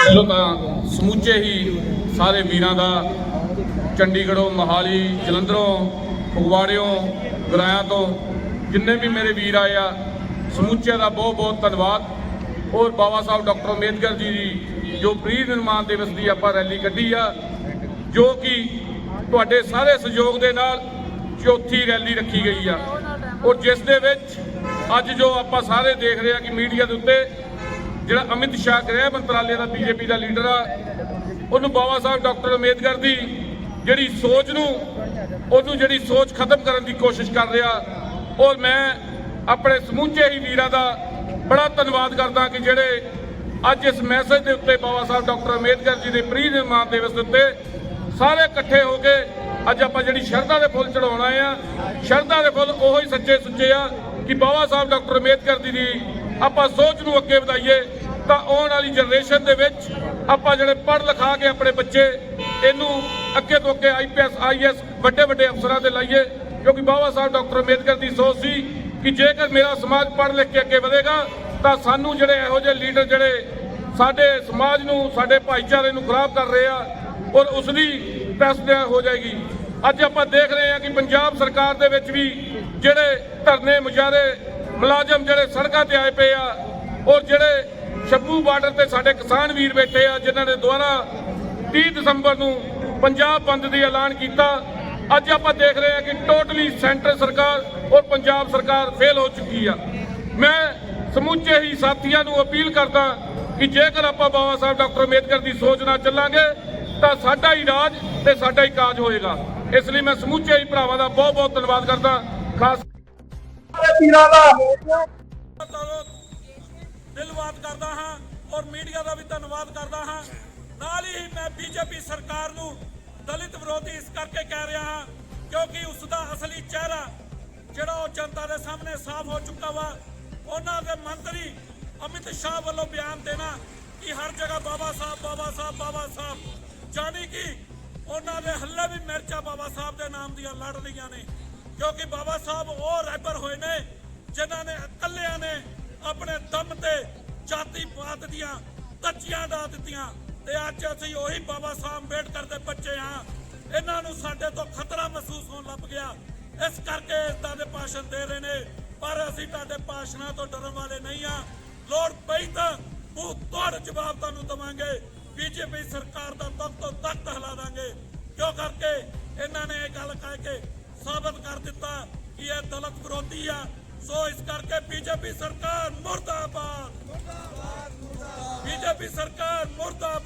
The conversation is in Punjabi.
ਪਹਿਲਾਂ ਤਾਂ ਸਮੁੱਚੇ ਹੀ ਸਾਰੇ ਵੀਰਾਂ ਦਾ ਚੰਡੀਗੜ੍ਹੋਂ, ਮਹਾਲੀ, ਜਲੰਧਰੋਂ, ਫਗਵਾੜਿਓਂ ਗੁਰਾਇਆਂ ਤੋਂ ਜਿੰਨੇ ਵੀ ਮੇਰੇ ਵੀਰ ਆਏ ਆ ਸਮੁੱਚੇ ਦਾ ਬਹੁਤ ਬਹੁਤ ਧੰਨਵਾਦ। ਔਰ ਬਾਬਾ ਸਾਹਿਬ ਡਾਕਟਰ ਅੰਬੇਦਕਰ ਜੀ ਦੀ ਜੋ ਪ੍ਰੀ ਨਿਰਮਾਣ ਦਿਵਸ ਦੀ ਆਪਾਂ ਰੈਲੀ ਕੱਢੀ ਆ, ਜੋ ਕਿ ਤੁਹਾਡੇ ਸਾਰੇ ਸਹਿਯੋਗ ਦੇ ਨਾਲ ਚੌਥੀ ਰੈਲੀ ਰੱਖੀ ਗਈ ਆ। ਔਰ ਜਿਸ ਦੇ ਵਿੱਚ ਅੱਜ ਜੋ ਆਪਾਂ ਸਾਰੇ ਦੇਖ ਰਹੇ ਆ ਕਿ ਮੀਡੀਆ ਦੇ ਉੱਤੇ ਜਿਹੜਾ ਅਮਿਤ ਸ਼ਾਹ ਗ੍ਰਹਿ ਮੰਤਰਾਲੇ ਦਾ ਬੀਜੇਪੀ ਦਾ ਲੀਡਰ ਆ, ਉਹਨੂੰ ਬਾਬਾ ਸਾਹਿਬ ਡਾਕਟਰ ਅੰਬੇਦਕਰ ਦੀ ਜਿਹੜੀ ਸੋਚ ਨੂੰ, ਉਹਨੂੰ ਜਿਹੜੀ ਸੋਚ ਖਤਮ ਕਰਨ ਦੀ ਕੋਸ਼ਿਸ਼ ਕਰ ਰਿਹਾ ਔਰ ਮੈਂ ਆਪਣੇ ਸਮੂਚੇ ਹੀ ਵੀਰਾਂ ਦਾ ਬੜਾ ਧੰਨਵਾਦ ਕਰਦਾ ਕਿ ਜਿਹੜੇ ਅੱਜ ਇਸ ਮੈਸੇਜ ਦੇ ਉੱਤੇ ਬਾਬਾ ਸਾਹਿਬ ਡਾਕਟਰ ਅੰਬੇਦਕਰ ਜੀ ਦੇ ਪ੍ਰੀ ਨਿਰਮਾਣ ਦਿਵਸ ਦੇ ਉੱਤੇ ਸਾਰੇ ਇਕੱਠੇ ਹੋ ਕੇ ਅੱਜ ਆਪਾਂ ਜਿਹੜੀ ਸ਼ਰਧਾ ਦੇ ਫੁੱਲ ਚੜਾਉਣਾ ਆ ਸ਼ਰਧਾ ਦੇ ਫੁੱਲ ਉਹੋ ਹੀ ਸੱਚੇ ਸੁੱਚੇ ਆ ਕਿ ਬਾਬਾ ਸਾਹਿਬ ਡਾਕਟਰ ਅੰਬੇਦਕਰ ਜੀ ਦੀ ਆਪਾਂ ਸੋਚ ਨੂੰ ਅੱਗੇ ਵਧਾਈਏ, ਤਾਂ ਆਉਣ ਵਾਲੀ ਜਨਰੇਸ਼ਨ ਦੇ ਵਿੱਚ ਆਪਾਂ ਜਿਹੜੇ ਪੜ੍ਹ ਲਿਖਾ ਕੇ ਆਪਣੇ ਬੱਚੇ, ਇਹਨੂੰ ਅੱਗੇ ਤੋਂ ਅੱਗੇ ਆਈਪੀਐਸ ਆਈਐਸ ਵੱਡੇ ਵੱਡੇ ਅਫਸਰਾਂ ਦੇ ਲਾਈਏ, ਕਿਉਂਕਿ ਬਾਬਾ ਸਾਹਿਬ ਡਾਕਟਰ ਅੰਬੇਦਕਰ ਦੀ ਸੋਚ ਸੀ ਕਿ ਜੇਕਰ ਮੇਰਾ ਸਮਾਜ ਪੜ੍ਹ ਲਿਖ ਕੇ ਅੱਗੇ ਵਧੇਗਾ, ਤਾਂ ਸਾਨੂੰ ਜਿਹੜੇ ਇਹੋ ਜਿਹੇ ਲੀਡਰ ਜਿਹੜੇ ਸਾਡੇ ਸਮਾਜ ਨੂੰ, ਸਾਡੇ ਭਾਈਚਾਰੇ ਨੂੰ ਖਰਾਬ ਕਰ ਰਹੇ ਆ, ਔਰ ਉਸ ਦੀ ਟੈਸਟ ਹੋ ਜਾਏਗੀ। ਅੱਜ ਆਪਾਂ ਦੇਖ ਰਹੇ ਹਾਂ ਕਿ ਪੰਜਾਬ ਸਰਕਾਰ ਦੇ ਵਿੱਚ ਵੀ ਜਿਹੜੇ ਧਰਨੇ ਮੁਜ਼ਾਹਰੇ ਮੁਲਾਜ਼ਮ ਜਿਹੜੇ ਸੜਕਾਂ ਤੇ ਆਏ ਪਏ ਆ, ਔਰ ਜਿਹੜੇ ਸ਼ੱਭੂ ਬਾਰਡਰ ਤੇ ਸਾਡੇ ਕਿਸਾਨ ਵੀਰ ਬੈਠੇ ਆ, ਜਿਨ੍ਹਾਂ ਨੇ ਦੁਆਰਾ 30 ਦਸੰਬਰ ਨੂੰ ਪੰਜਾਬ ਬੰਦ ਦੀ ਐਲਾਨ ਕੀਤਾ। ਅੱਜ ਆਪਾਂ ਦੇਖ ਰਹੇ ਹਾਂ ਕਿ ਟੋਟਲੀ ਸੈਂਟਰ ਸਰਕਾਰ ਔਰ ਪੰਜਾਬ ਸਰਕਾਰ ਫੇਲ ਹੋ ਚੁੱਕੀ ਆ। ਮੈਂ ਸਮੁੱਚੇ ਹੀ ਸਾਥੀਆਂ ਨੂੰ ਅਪੀਲ ਕਰਦਾ ਕਿ ਜੇਕਰ ਆਪਾਂ ਬਾਬਾ ਸਾਹਿਬ ਡਾਕਟਰ ਅੰਬੇਦਕਰ ਦੀ ਸੋਚ ਨਾਲ ਚੱਲਾਂਗੇ, ਤਾਂ ਸਾਡਾ ਹੀ ਰਾਜ ਤੇ ਸਾਡਾ ਹੀ ਕਾਜ ਹੋਏਗਾ। ਇਸ ਲਈ ਮੈਂ ਸਮੁੱਚੇ ਹੀ ਭਰਾਵਾਂ ਦਾ ਬਹੁਤ ਬਹੁਤ ਧੰਨਵਾਦ ਕਰਦਾ, ਖਾਸ ਸਾਰੇ ਦਾ। ਦਿਲਵਾਦ ਕਰਦਾ ਹਾਂ ਔਰ ਮੀਡੀਆ ਦਾ ਵੀ ਧੰਨਵਾਦ ਕਰਦਾ ਹਾਂ। ਨਾਲ ਹੀ ਮੈਂ ਬੀਜੇਪੀ ਸਰਕਾਰ ਨੂੰ ਦਲਿਤ ਵਿਰੋਧੀ ਇਸ ਕਰਕੇ ਕਹਿ ਰਿਹਾ ਹਾਂ ਕਿਉਂਕਿ ਉਸ ਦਾ ਅਸਲੀ ਚਿਹਰਾ ਜਿਹੜਾ ਉਹ ਜਨਤਾ ਦੇ ਸਾਹਮਣੇ ਸਾਫ਼ ਹੋ ਚੁੱਕਾ ਵਾ, ਉਹਨਾਂ ਦੇ ਮੰਤਰੀ ਅਮਿਤ ਸ਼ਾਹ ਵੱਲੋਂ ਬਿਆਨ ਦੇਣਾ ਕਿ ਹਰ ਜਗ੍ਹਾ ਬਾਬਾ ਸਾਹਿਬ ਬਾਬਾ ਸਾਹਿਬ ਬਾਬਾ ਸਾਹਿਬ ਜਾਨੀ ਕਿ ਉਹਨਾਂ ਦੇ ਹੱਲੇ ਵੀ ਮਿਰਚਾਂ ਬਾਬਾ ਸਾਹਿਬ ਦੇ ਨਾਮ ਦੀਆਂ ਲੜ ਰਹੀਆਂ ਨੇ। ਕਿਉਂਕਿ ਬਾਬਾ ਸਾਹਿਬ ਉਹ ਰਹਿਬਰ ਹੋਏ ਨੇ ਜਿਨ੍ਹਾਂ ਨੇ ਇਕੱਲਿਆਂ ਨੇ ਆਪਣੇ ਦਮ ਤੇ ਜਾਤੀ ਪਾਤ ਦੀਆਂ ਧੱਜੀਆਂ ਡਾ ਦਿੱਤੀਆਂ ਤੇ ਅੱਜ ਅਸੀਂ ਉਹੀ ਬਾਬਾ ਸਾਹਿਬ ਅੰਬੇਡਕਰ ਦੇ ਬੱਚੇ ਹਾਂ। ਇਹਨਾਂ ਨੂੰ ਸਾਡੇ ਤੋਂ ਖਤਰਾ ਮਹਿਸੂਸ ਹੋਣ ਲੱਗ ਗਿਆ। ਇਸ ਕਰਕੇ ਇਦਾਂ ਦੇ ਭਾਸ਼ਣ ਦੇ ਰਹੇ ਨੇ, ਪਰ ਅਸੀਂ ਤੁਹਾਡੇ ਭਾਸ਼ਣਾਂ ਤੋਂ ਡਰਨ ਵਾਲੇ ਨਹੀਂ ਆ ਲੋੜ ਪਈ ਤਾਂ ਉਹ ਤੋੜ ਜਵਾਬ ਤੁਹਾਨੂੰ ਦਵਾਂਗੇ। ਬੀਜੇਪੀ ਸਰਕਾਰ ਦਾ ਤਖਤ ਤੋਂ ਤਖਤ ਹਿਲਾ ਦਾਂਗੇ। ਕਿਉਂ ਕਰਕੇ? ਇਹਨਾਂ ਨੇ ਇਹ ਗੱਲ ਕਹਿ ਕੇ ਸਾਬਤ ਕਰ ਦਿੱਤਾ ਕਿ ਇਹ ਦਲਤ ਵਿਰੋਧੀ ਆ। ਸੋ ਇਸ ਕਰਕੇ ਬੀਜੇਪੀ ਸਰਕਾਰ ਮੁਰਦਾਬਾਦ। ਬੀਜੇਪੀ ਸਰਕਾਰ ਮੁਰਦਾਬਾਦ।